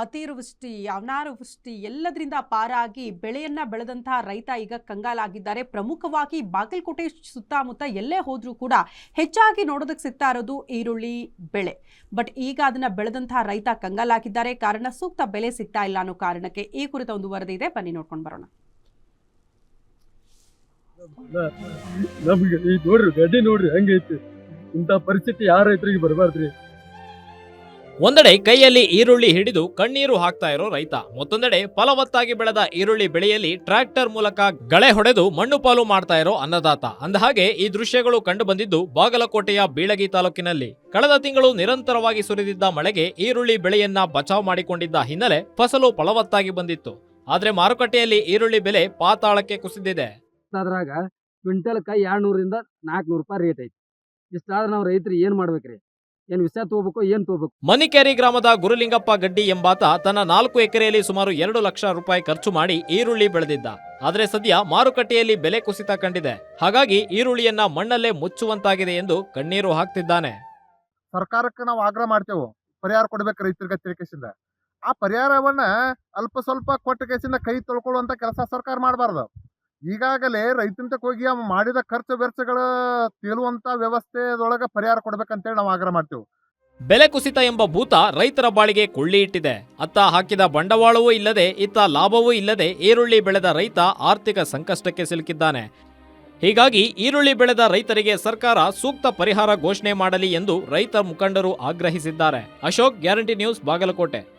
ಅತಿವೃಷ್ಟಿ, ಅನಾವೃಷ್ಟಿ ಎಲ್ಲದರಿಂದ ಪಾರಾಗಿ ಬೆಳೆಯನ್ನ ಬೆಳೆದಂತಹ ರೈತ ಈಗ ಕಂಗಾಲಾಗಿದ್ದಾರೆ. ಪ್ರಮುಖವಾಗಿ ಬಾಗಲಕೋಟೆ ಸುತ್ತಮುತ್ತ ಎಲ್ಲೇ ಹೋದ್ರೂ ಕೂಡ ಹೆಚ್ಚಾಗಿ ನೋಡೋದಕ್ಕೆ ಸಿಗ್ತಾ ಇರೋದು ಈರುಳ್ಳಿ ಬೆಳೆ. ಬಟ್ ಈಗ ಅದನ್ನ ಬೆಳೆದಂತಹ ರೈತ ಕಂಗಾಲಾಗಿದ್ದಾರೆ. ಕಾರಣ ಸೂಕ್ತ ಬೆಲೆ ಸಿಗ್ತಾ ಇಲ್ಲ ಅನ್ನೋ ಕಾರಣಕ್ಕೆ ಈ ಕುರಿತ ಒಂದು ವರದಿ ಇದೆ. ಬನ್ನಿ ನೋಡ್ಕೊಂಡು ಬರೋಣ. ನಮ್ಗೆ ನೋಡ್ರಿ, ಗಡ್ಡಿ ನೋಡ್ರಿ ಇಂಥ ಪರಿಸ್ಥಿತಿ ಯಾರ ರೈತರಿಗೆ ಬರಬಾರ್ದ್ರಿ? ಒಂದೆಡೆ ಕೈಯಲ್ಲಿ ಈರುಳ್ಳಿ ಹಿಡಿದು ಕಣ್ಣೀರು ಹಾಕ್ತಾ ಇರೋ ರೈತ, ಮತ್ತೊಂದೆಡೆ ಫಲವತ್ತಾಗಿ ಬೆಳೆದ ಈರುಳ್ಳಿ ಬೆಳೆಯಲ್ಲಿ ಟ್ರ್ಯಾಕ್ಟರ್ ಮೂಲಕ ಗಳೆ ಹೊಡೆದು ಮಣ್ಣು ಪಾಲು ಮಾಡ್ತಾ ಇರೋ ಅನ್ನದಾತ. ಅಂದಹಾಗೆ, ಈ ದೃಶ್ಯಗಳು ಕಂಡು ಬಂದಿದ್ದು ಬಾಗಲಕೋಟೆಯ ಬೀಳಗಿ ತಾಲೂಕಿನಲ್ಲಿ. ಕಳೆದ ತಿಂಗಳು ನಿರಂತರವಾಗಿ ಸುರಿದಿದ್ದ ಮಳೆಗೆ ಈರುಳ್ಳಿ ಬೆಳೆಯನ್ನ ಬಚಾವ್ ಮಾಡಿಕೊಂಡಿದ್ದ ಹಿನ್ನೆಲೆ ಫಸಲು ಫಲವತ್ತಾಗಿ ಬಂದಿತ್ತು. ಆದ್ರೆ ಮಾರುಕಟ್ಟೆಯಲ್ಲಿ ಈರುಳ್ಳಿ ಬೆಲೆ ಪಾತಾಳಕ್ಕೆ ಕುಸಿದಿದೆ. ಅದ್ರಾಗ ಕೈ ಎರಡು ನೂರಿಂದ ನಾಲ್ಕುನೂರು ರೂಪಾಯಿ ರೇಟ್ ಐತಿ. ಇಷ್ಟಾದ್ರೆ ನಾವು ರೈತರು ಏನು ಮಾಡ್ಬೇಕ್ರಿ? ಏನು ವಿಷಯ ತಗೋಬೇಕು ಏನು ತಗೋಬೇಕು? ಮನಿಕೇರಿ ಗ್ರಾಮದ ಗುರುಲಿಂಗಪ್ಪ ಗಡ್ಡಿ ಎಂಬಾತ ತನ್ನ ನಾಲ್ಕು ಎಕರೆಯಲ್ಲಿ ಸುಮಾರು ಎರಡು ಲಕ್ಷ ರೂಪಾಯಿ ಖರ್ಚು ಮಾಡಿ ಈರುಳ್ಳಿ ಬೆಳೆದಿದ್ದ. ಆದರೆ ಸದ್ಯ ಮಾರುಕಟ್ಟೆಯಲ್ಲಿ ಬೆಲೆ ಕುಸಿತ ಕಂಡಿದೆ. ಹಾಗಾಗಿ ಈರುಳ್ಳಿಯನ್ನ ಮಣ್ಣಲ್ಲೇ ಮುಚ್ಚುವಂತಾಗಿದೆ ಎಂದು ಕಣ್ಣೀರು ಹಾಕ್ತಿದ್ದಾನೆ. ಸರ್ಕಾರಕ್ಕೆ ನಾವು ಆಗ್ರಹ ಮಾಡ್ತೇವೆ. ಪರಿಹಾರ ಕೊಡ್ಬೇಕು ರೈತರಿಗೆ ತಿರುಗಿಸಿಂದ ಆ ಪರಿಹಾರವನ್ನ ಅಲ್ಪ ಸ್ವಲ್ಪ ಕೊಟ್ಟ ಕೇಸಿಂದ ಕೈ ತೊಳ್ಕೊಳ್ಳುವಂತ ಕೆಲಸ ಸರ್ಕಾರ ಮಾಡಬಾರ್ದು. ಈಗಾಗಲೇ ರೈತಂತಕ್ಕೆ ಹೋಗಿ ಅವ ಮಾಡಿದ ಖರ್ಚು ವೆಚ್ಚಗಳ ತೇಲುವಂತ ವ್ಯವಸ್ಥೆದೊಳಗೆ ಪರಿಹಾರ ಕೊಡ್ಬೇಕಂತೇಳಿ ನಾವು ಆಗ್ರಹ ಮಾಡ್ತೇವೆ. ಬೆಲೆ ಕುಸಿತ ಎಂಬ ಭೂತ ರೈತರ ಬಾಳಿಗೆ ಕೊಳ್ಳಿ ಇಟ್ಟಿದೆ. ಅತ್ತ ಹಾಕಿದ ಬಂಡವಾಳವೂ ಇಲ್ಲದೆ, ಇತ್ತ ಲಾಭವೂ ಇಲ್ಲದೆ ಈರುಳ್ಳಿ ಬೆಳೆದ ರೈತ ಆರ್ಥಿಕ ಸಂಕಷ್ಟಕ್ಕೆ ಸಿಲುಕಿದ್ದಾನೆ. ಹೀಗಾಗಿ ಈರುಳ್ಳಿ ಬೆಳೆದ ರೈತರಿಗೆ ಸರ್ಕಾರ ಸೂಕ್ತ ಪರಿಹಾರ ಘೋಷಣೆ ಮಾಡಲಿ ಎಂದು ರೈತ ಮುಖಂಡರು ಆಗ್ರಹಿಸಿದ್ದಾರೆ. Ashok guarantee news, Bagalkote.